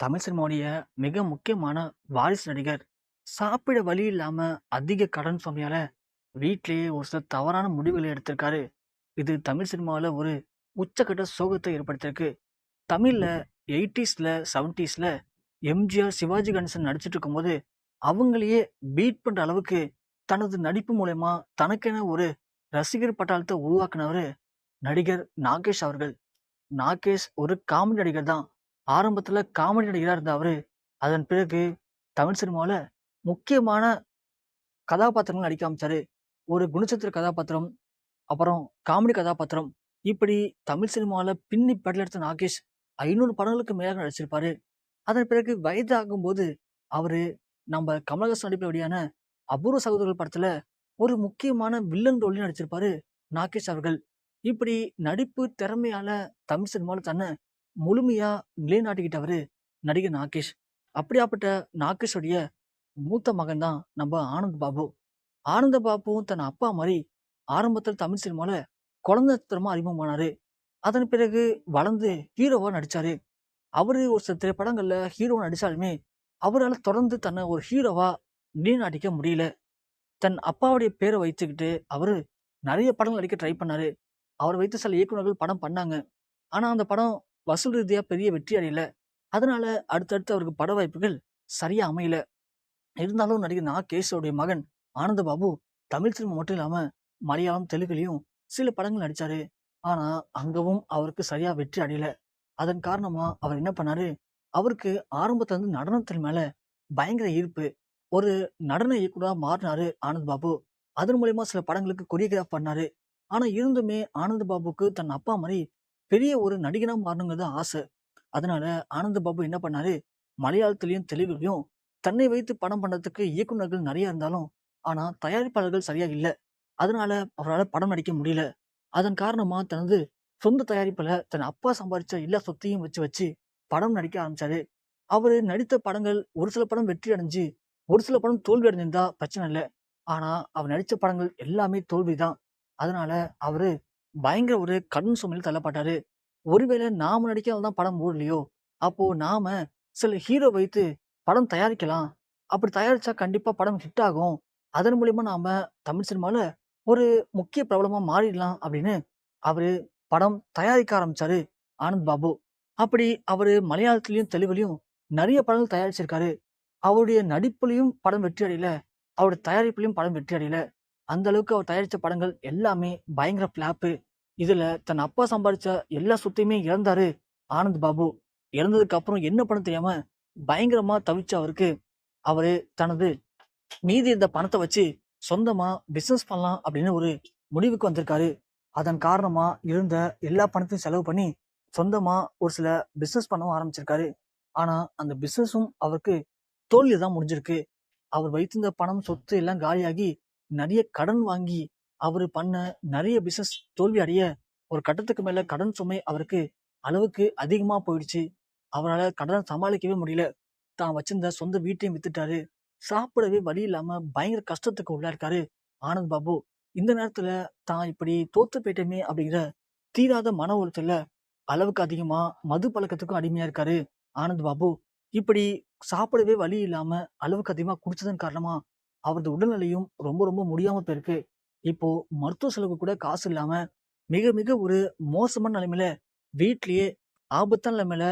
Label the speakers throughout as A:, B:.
A: தமிழ் சினிமாவுடைய மிக முக்கியமான வாரிசு நடிகர். சாப்பிட வழி இல்லாம அதிக கடன் சுமையால் வீட்டிலேயே ஒரு சில தவறான முடிவுகளை எடுத்திருக்காரு. இது தமிழ் சினிமாவில் ஒரு உச்சக்கட்ட சோகத்தை ஏற்படுத்தியிருக்கு. தமிழ்ல 80ஸ்ல 70ஸ்ல எம்ஜிஆர், சிவாஜி கணேசன் நடிச்சிட்டு இருக்கும்போது, அவங்களையே பீட் பண்ற அளவுக்கு தனது நடிப்பு மூலயமா தனக்கென ஒரு ரசிகர் பட்டாளத்தை உருவாக்குனவரு நடிகர் நாகேஷ் அவர்கள். நாகேஷ் ஒரு காமெடி நடிகர் தான். ஆரம்பத்தில் காமெடி நடிகராக இருந்த அவர் அதன் பிறகு தமிழ் சினிமாவில் முக்கியமான கதாபாத்திரங்கள் நடிக்க ஆரம்பிச்சாரு. ஒரு குணச்சித்திர கதாபாத்திரம், அப்புறம் காமெடி கதாபாத்திரம். இப்படி தமிழ் சினிமாவில் பின்னி பெடலெடுத்த நாகேஷ் ஐநூறு படங்களுக்கு மேலாக நடிச்சிருப்பாரு. அதன் பிறகு வயதாகும்போது, அவர் நம்ம கமலஹாசன் நடிப்பில் வெளியான அபூர்வ சகோதரர்கள் படத்தில் ஒரு முக்கியமான வில்லன் ரோல்லயும் நடிச்சிருப்பாரு நாகேஷ் அவர்கள். இப்படி நடிப்பு திறமையால தமிழ் சினிமாவில் தன்னை முழுமையாக நிலைநாட்டிக்கிட்டவர் நடிகர் நாகேஷ். அப்படியாப்பட்ட நாகேஷுடைய மூத்த மகன் தான் நம்ம ஆனந்த் பாபு. ஆனந்த பாபுவும் தன் அப்பா மாதிரி ஆரம்பத்தில் தமிழ் சினிமாவில் குழந்தை அறிமுகமானார் அதன் பிறகு வளர்ந்து ஹீரோவாக நடித்தார் அவர் ஒரு சில திரைப்படங்களில் ஹீரோவாக நடித்தாலுமே அவரால் தொடர்ந்து தன்னை ஒரு ஹீரோவாக நிலைநாட்டிக்க முடியல. தன் அப்பாவுடைய பேரை வைத்துக்கிட்டு அவர் நிறைய படங்கள் நடிக்க ட்ரை பண்ணாரு. அவரை வைத்து சில இயக்குநர்கள் படம் பண்ணாங்க. ஆனால் அந்த படம் வசூல் ரீதியா பெரிய வெற்றி அடையல. அதனால அடுத்தடுத்து அவருக்கு பட வாய்ப்புகள் சரியா அமையல. இருந்தாலும் நடிகர் நாகேஷோடைய மகன் ஆனந்த பாபு தமிழ் சினிமா மட்டும் இல்லாம மலையாளம், தெலுங்குலயும் சில படங்கள் நடிச்சாரு. ஆனா அங்கவும் அவருக்கு சரியா வெற்றி அடையல. அதன் காரணமா அவர் என்ன பண்ணாரு, அவருக்கு ஆரம்பத்துல இருந்து நடனத்தின் மேல பயங்கர ஈர்ப்பு. ஒரு நடன இயக்குனரா மாறினாரு ஆனந்த் பாபு. அதன் மூலியமா சில படங்களுக்கு கொரியோகிராஃப் பண்ணாரு. ஆனா இருந்துமே ஆனந்த் பாபுக்கு தன் அப்பா மாதிரி பெரிய ஒரு நடிகனாக மாறணுங்கிறது ஆசை. அதனால ஆனந்த பாபு என்ன பண்ணாரு, மலையாளத்துலேயும் தெலுங்குலயும் தன்னை வைத்து படம் பண்ணுறதுக்கு இயக்குனர்கள் நிறையா இருந்தாலும், ஆனால் தயாரிப்பாளர்கள் சரியாக இல்லை அதனால அவரால் படம் நடிக்க முடியல. அதன் காரணமாக தனது சொந்த தயாரிப்பில் தன் அப்பா சம்பாதிச்ச எல்லா சொத்தையும் வச்சு வச்சு படம் நடிக்க ஆரம்பிச்சாரு. அவர் நடித்த படங்கள் ஒரு சில படம் வெற்றி அடைஞ்சு, ஒரு சில படம் தோல்வி அடைஞ்சிருந்தா பிரச்சனை இல்லை ஆனால் அவர் நடித்த படங்கள் எல்லாமே தோல்வி தான். அதனால அவர் பயங்கர ஒரு கடன் சுமையில் தள்ளப்பட்டாரு. ஒருவேளை நாம நடிக்கிறதால தான் படம் ஓடலையோ, அப்போ நாம சில ஹீரோ வைத்து படம் தயாரிக்கலாம். அப்படி தயாரிச்சா கண்டிப்பா படம் ஹிட் ஆகும். அதன் மூலியமா நாம தமிழ் சினிமால ஒரு முக்கிய பிரபலமா மாறிடலாம் அப்படின்னு அவரு படம் தயாரிக்க ஆரம்பிச்சாரு ஆனந்த் பாபு. அப்படி அவரு மலையாளத்திலையும் தெலுங்குலயும் நிறைய படங்கள் தயாரிச்சிருக்காரு. அவருடைய நடிப்புலயும் படம் வெற்றி அடையல. அவருடைய தயாரிப்புலையும் படம் வெற்றி அடையல. அந்த அளவுக்கு அவர் தயாரித்த படங்கள் எல்லாமே பயங்கர ஃபிளாப்பு. இதுல தன் அப்பா சம்பாதிச்ச எல்லா சொத்தையுமே இழந்தாரு ஆனந்த் பாபு. இறந்ததுக்கு அப்புறம் என்ன பண்ண தெரியாம பயங்கரமா தவிச்ச அவருக்கு, அவரு தனது மீதி இருந்த பணத்தை வச்சு சொந்தமா பிசினஸ் பண்ணலாம் அப்படின்னு ஒரு முடிவுக்கு வந்திருக்காரு. அதன் காரணமா இருந்த எல்லா பணத்தையும் செலவு பண்ணி, சொந்தமா ஒரு சில பிசினஸ் பண்ணவும் ஆரம்பிச்சிருக்காரு. ஆனா அந்த பிசினஸும் அவருக்கு தோல்வி தான் முடிஞ்சிருக்கு. அவர் வைத்திருந்த பணம், சொத்து எல்லாம் காலியாகி, நிறைய கடன் வாங்கி அவரு பண்ண நிறைய பிசினஸ் தோல்வி அடைய, ஒரு கட்டத்துக்கு மேல கடன் சுமை அவருக்கு அளவுக்கு அதிகமா போயிடுச்சு. அவரால கடனை சமாளிக்கவே முடியல. தான் வச்சிருந்த சொந்த வீட்டையும் வித்துட்டாரு. சாப்பிடவே வழி இல்லாம பயங்கர கஷ்டத்துக்கு உள்ளாயிருக்காரு ஆனந்த் பாபு. இந்த நேரத்துல தான் இப்படி தோத்து போயிட்டமே அப்படிங்கிற தீராத மன உளைச்சல்ல அளவுக்கு அதிகமா மது பழக்கத்துக்கும் அடிமையா இருக்காரு ஆனந்த் பாபு. இப்படி சாப்பிடவே வழி இல்லாம அளவுக்கு அதிகமா குடிச்சதன் காரணமா அவரது உடல்நிலையும் ரொம்ப ரொம்ப முடியாம போயிருக்கு. இப்போ மருத்துவ செலவுக்கு கூட காசு இல்லாம மிக மிக ஒரு மோசமான நிலைமையில வீட்லயே ஆபத்தான நிலைமையில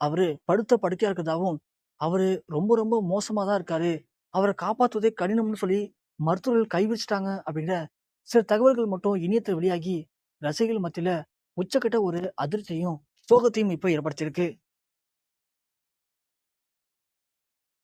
A: அவரு படுத்த படுக்கையா இருக்கிறதாவும், அவரு ரொம்ப ரொம்ப மோசமா தான் இருக்காரு. அவரை காப்பாற்றுவதே கடினம்னு சொல்லி மருத்துவர்கள் கைவிச்சிட்டாங்க அப்படிங்கிற சில தகவல்கள் மட்டும் இணையத்தில் வெளியாகி ரசிகர்கள் மத்தியில உச்சக்கட்ட ஒரு அதிர்ச்சியும் சோகத்தையும் இப்ப ஏற்படுத்தியிருக்கு.